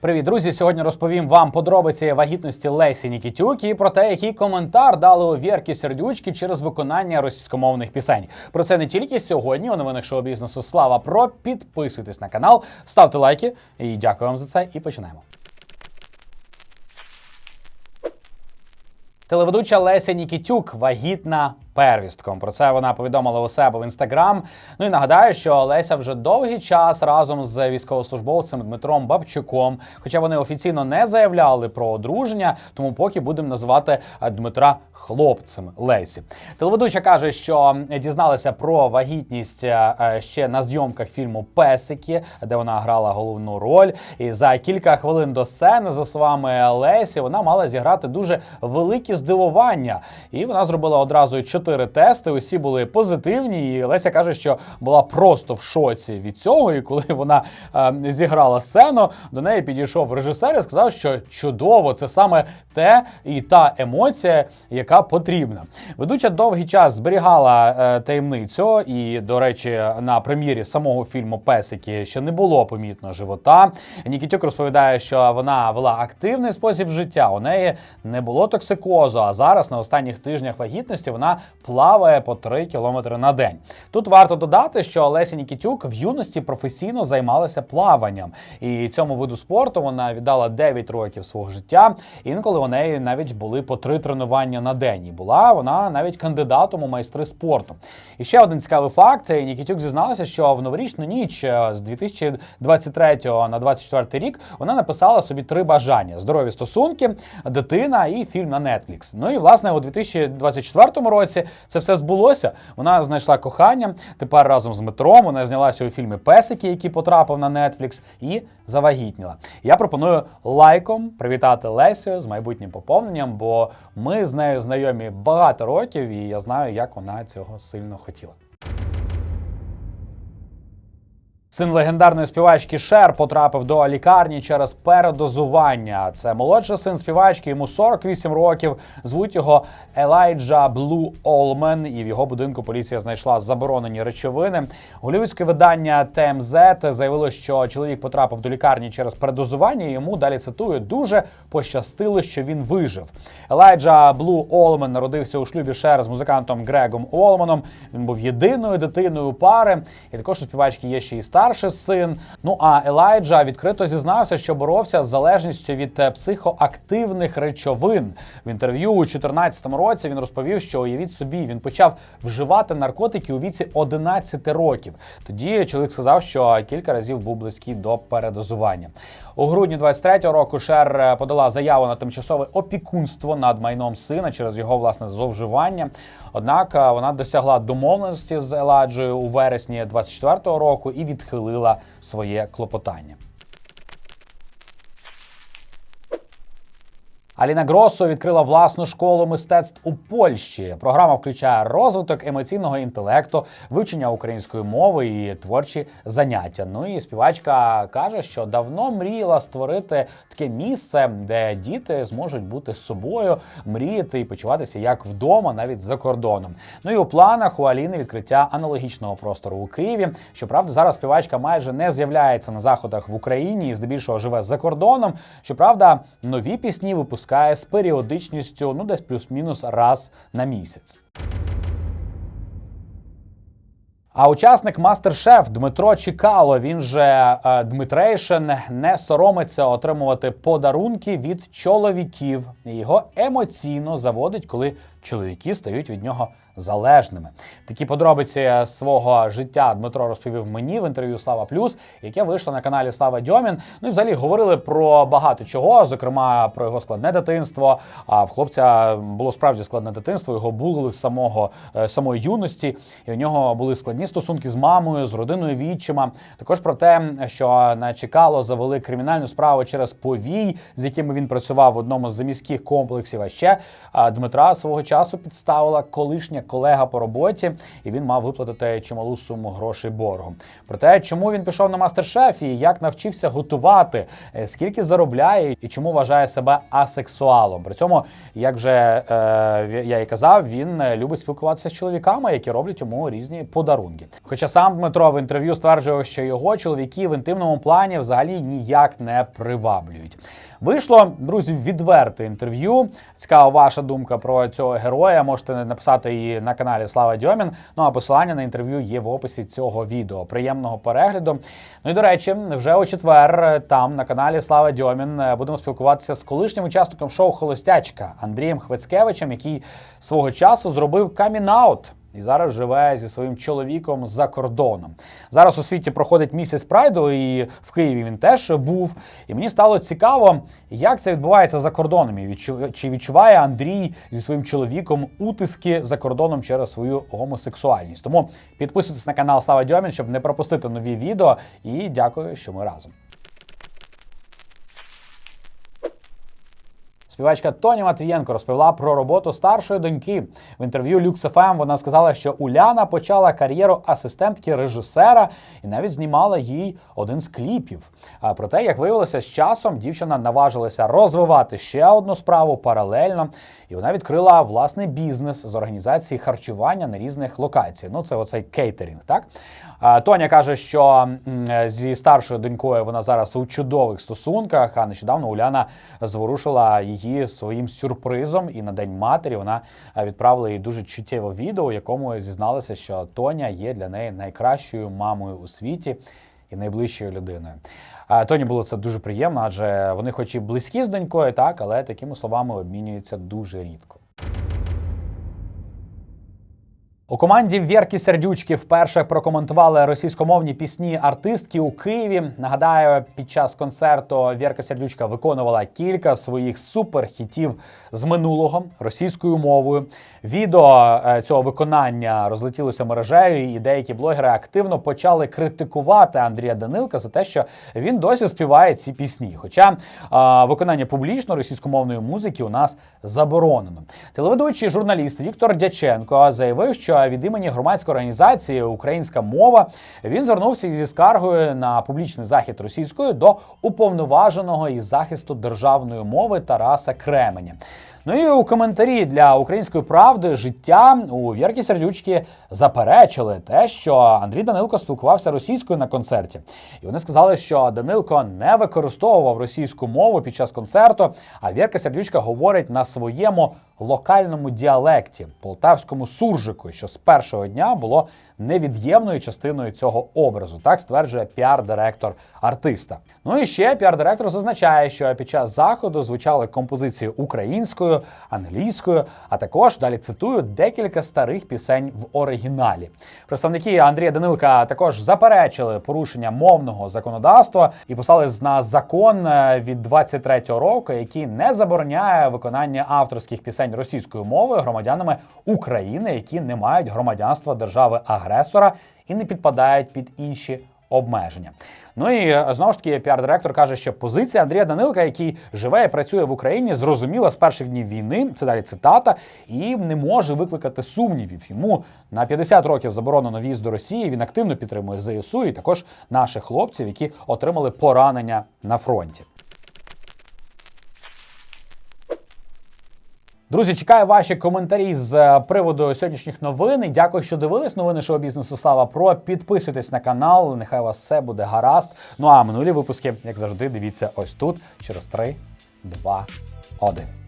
Привіт, друзі! Сьогодні розповім вам подробиці вагітності Лесі Нікітюк і про те, який коментар дали у Вірки Сердючки через виконання російськомовних пісень. Про це не тільки сьогодні. У новинах шоу бізнесу Слава Про. Підписуйтесь на канал, ставте лайки і дякую вам за це. І починаємо. Телеведуча Леся Нікітюк вагітна первістком. Про це вона повідомила у себе в інстаграм. Ну і нагадаю, що Леся вже довгий час разом з військовослужбовцем Дмитром Бабчуком, хоча вони офіційно не заявляли про одруження, тому поки будемо називати Дмитра хлопцем Лесі. Телеведуча каже, що дізналася про вагітність е, ще на зйомках фільму Песики, де вона грала головну роль. І за кілька хвилин до сцени, за словами Лесі, вона мала зіграти дуже великі здивування. І вона зробила одразу чотири тести. Усі були позитивні. І Леся каже, що була просто в шоці від цього. І коли вона е, зіграла сцену, до неї підійшов режисер і сказав, що чудово, це саме те і та емоція, яка потрібна. Ведуча довгий час зберігала е, таємницю, і, до речі, на прем'єрі самого фільму Песики ще не було помітно живота. Нікітюк розповідає, що вона вела активний спосіб життя. У неї не було токсикозу. А зараз на останніх тижнях вагітності вона плаває по 3 кілометри на день. Тут варто додати, що Леся Нікітюк в юності професійно займалася плаванням, і цьому виду спорту вона віддала 9 років свого життя. Інколи у неї навіть були по три тренування на день. І була вона навіть кандидатом у майстри спорту. І ще один цікавий факт: Нікітюк зізналася, що в новорічну ніч е, з 2023 на 2024 рік вона написала собі три бажання: здорові стосунки, дитина і фільм на Netflix. Ну і власне у 2024 році це все збулося. Вона знайшла кохання. Тепер разом з Метром вона знялася у фільмі Песики, який потрапив на Netflix, і завагітніла. Я пропоную лайком привітати Лесю з майбутнім поповненням, бо ми з нею знайомі багато років, і я знаю, як вона цього сильно хотіла. Син легендарної співачки Шер потрапив до лікарні через передозування. Це молодший син співачки, йому 48 років. Звуть його Елайджа Блу Олмен. І в його будинку поліція знайшла заборонені речовини. Голівудське видання TMZ заявило, що чоловік потрапив до лікарні через передозування. і Йому далі цитую дуже пощастило, що він вижив. Елайджа Блу Олмен народився у шлюбі Шер з музикантом Грегом Олманом. Він був єдиною дитиною пари, і також у співачки є ще й старший син. Ну а Елайджа відкрито зізнався, що боровся з залежністю від е, психоактивних речовин. В інтерв'ю у 2014 році він розповів, що уявіть собі, він почав вживати наркотики у віці 11 років. Тоді чоловік сказав, що кілька разів був близький до передозування. У грудні 23-го року Шер е, подала заяву на тимчасове опікунство над майном сина через його власне зловживання. Однак е, вона досягла домовленості з Еладжею у вересні 24-го року і відхилила своє клопотання. Аліна Гросо відкрила власну школу мистецтв у Польщі. Програма включає розвиток емоційного інтелекту, вивчення української мови і творчі заняття. Ну і співачка каже, що давно мріяла створити таке місце, де діти зможуть бути з собою, мріяти і почуватися як вдома, навіть за кордоном. Ну і у планах у Аліни відкриття аналогічного простору у Києві. Щоправда, зараз співачка майже не з'являється на заходах в Україні і здебільшого живе за кордоном. Щоправда, нові пісні випускає з періодичністю, ну десь плюс-мінус раз на місяць. А учасник Мастер-Шеф Дмитро Чікало, він же е, Дмитрейшин, не соромиться отримувати подарунки від чоловіків. Його емоційно заводить, коли чоловіки стають від нього залежними. Такі подробиці свого життя Дмитро розповів мені в інтерв'ю Слава Плюс, яке вийшло на каналі Слава Дьомін. Ну і взагалі говорили про багато чого, зокрема про його складне дитинство. А в хлопця було справді складне дитинство. Його булили з самого е, самої юності, і у нього були складні стосунки з мамою, з родиною відчима. Також про те, що на Чекало завели кримінальну справу через повій, з якими він працював в одному з заміських комплексів. А ще Дмитра свого часу підставила колишня колега по роботі, і він мав виплатити чималу суму грошей боргу. Про те, чому він пішов на мастер-шеф і як навчився готувати, е, скільки заробляє і чому вважає себе асексуалом. При цьому, як вже е, я і казав, він е, любить спілкуватися з чоловіками, які роблять йому різні подарунки. Хоча сам Дмитро в інтерв'ю стверджував, що його чоловіки в інтимному плані взагалі ніяк не приваблюють. Вийшло, друзі, відверте інтерв'ю. Цікава ваша думка про цього героя. Можете написати її на каналі Слава Дьомін. Ну а посилання на інтерв'ю є в описі цього відео. Приємного перегляду. Ну і до речі, вже у четвер там на каналі Слава Дьомін е, будемо спілкуватися з колишнім учасником шоу Холостячка Андрієм Хвецкевичем, який свого часу зробив камінаут. І зараз живе зі своїм чоловіком за кордоном. Зараз у світі проходить місяць прайду, і в Києві він теж був. І мені стало цікаво, як це відбувається за кордоном. І чи відчуває Андрій зі своїм чоловіком утиски за кордоном через свою гомосексуальність. Тому підписуйтесь на канал Слава Дьомін, щоб не пропустити нові відео. І дякую, що ми разом. Співачка Тоні Матвієнко розповіла про роботу старшої доньки. В інтерв'ю Lux вона сказала, що Уляна почала кар'єру асистентки режисера і навіть знімала їй один з кліпів. А проте, як виявилося, з часом дівчина наважилася розвивати ще одну справу паралельно, і вона відкрила власний бізнес з організації харчування на різних локаціях. Ну, це оцей кейтерінг, так? Тоня каже, що зі старшою донькою вона зараз у чудових стосунках. А нещодавно Уляна зворушила її своїм сюрпризом. І на день матері вона е, відправила їй дуже чуттєве відео, в якому зізналася, що Тоня є для неї найкращою мамою у світі і найближчою людиною. Тоні було це дуже приємно, адже вони, хоч і близькі з донькою, так, але такими словами обмінюються дуже рідко. У команді Вєрки Сердючки вперше прокоментували російськомовні пісні артистки у Києві. Нагадаю, під час концерту Вєрка Сердючка виконувала кілька своїх суперхітів з минулого російською мовою. Відео е, цього виконання розлетілося мережею, і деякі блогери активно почали критикувати Андрія Данилка за те, що він досі співає ці пісні. Хоча е, виконання публічно російськомовної музики у нас заборонено. Телеведучий журналіст Віктор Дяченко заявив, що від імені громадської організації Українська мова він звернувся зі скаргою на публічний захід російською до уповноваженого із захисту державної мови Тараса Кременя. Ну і у коментарі для української правди життя у Вірки Сердючки заперечили те, що Андрій Данилко спілкувався російською на концерті. І вони сказали, що Данилко не використовував російську мову під час концерту, а Вірка Сердючка говорить на своєму локальному діалекті полтавському суржику, що з першого дня було невід'ємною частиною цього образу. Так стверджує піар-директор артиста. Ну і ще піар-директор зазначає, що під час заходу звучали композиції українською, англійською, а також далі цитую декілька старих пісень в оригіналі. Представники Андрія Данилка також заперечили порушення мовного законодавства і послали на закон е, від 23-го року, який не забороняє виконання авторських пісень російською мовою громадянами України, які не мають громадянства держави-агресора і не підпадають під інші обмеження. Ну і е, знову ж таки, піар-директор каже, що позиція Андрія Данилка, який живе і працює в Україні, зрозуміла з перших днів війни. Це далі цитата, і не може викликати сумнівів. Йому на 50 років заборонено в'їзд до Росії. Він активно підтримує ЗСУ і також наших хлопців, які отримали поранення на фронті. Друзі, чекаю ваші коментарі з е, приводу сьогоднішніх новин. Дякую, що дивились новини шоу бізнесу Слава Про. Підписуйтесь на канал. Нехай у вас все буде гаразд. Ну а минулі випуски, як завжди, дивіться ось тут через 3, 2, 1.